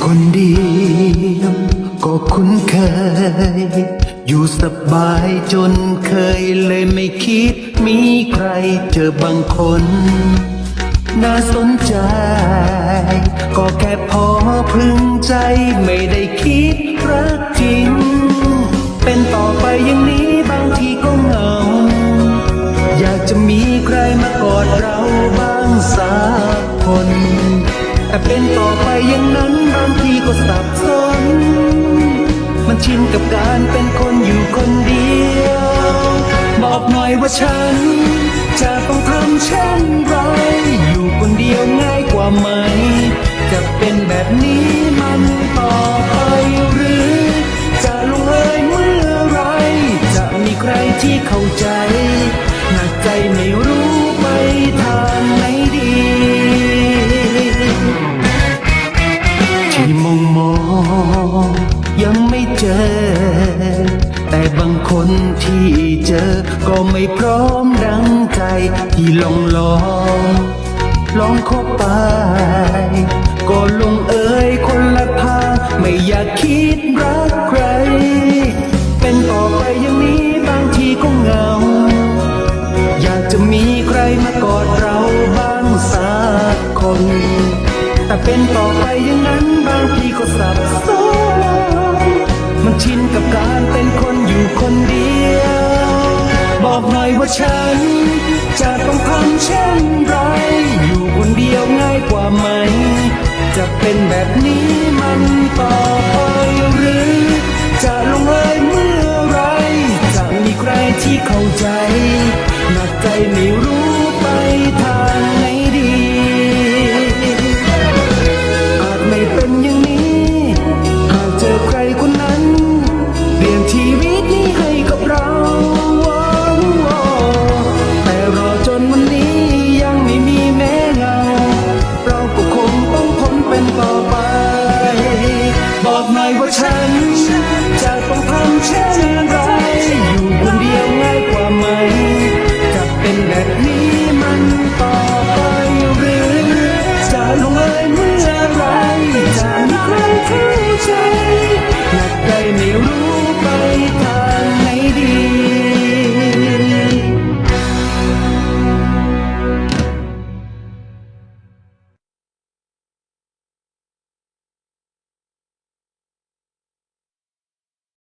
คุ้นเคย อยู่สบายจนเคยเลยไม่คิด มีใครเจอบางคน น่าสนใจ ก็แค่พอพึงใจไม่ได้คิดรักจริง เป็นต่อไปอย่างนี้บางทีก็เหงา อยากจะมีใครมากอดเราบ้างสักคน แต่เป็นต่อไปอย่างนั้นบางทีก็สับสน มันชินกับการเป็นคนอยู่คนเดียว บอกหน่อยว่าฉัน จะต้องทำเช่นไร อยู่คนเดียวง่ายกว่าไหม จะเป็นแบบนี้มันต่อไปหรือ จะลงเอยเมื่อไร จะมีใครที่เข้าใจ หนักใจไม่ ที่เจอ ก็ไม่พร้อมดังใจที่ลองลอง ลองเข้าไป ก็ลงเอยคนละทางไม่อยากคิดรักใคร เป็นต่อไปอย่างนี้บางทีก็เหงา อยากจะมีใครมากอดเราบ้างสักคน แต่เป็นต่อไปอย่าง ว่าฉัน จะต้องทำเช่นไร อยู่คนเดียวง่ายกว่าไหม จะเป็นแบบนี้มันต่อไปหรือ จะลงเอยเมื่อไร จะมีใครที่เข้าใจ หนักใจไม่รู้ ต่อไป บอกหน่อยว่าฉันจะต้องทำเช่นไร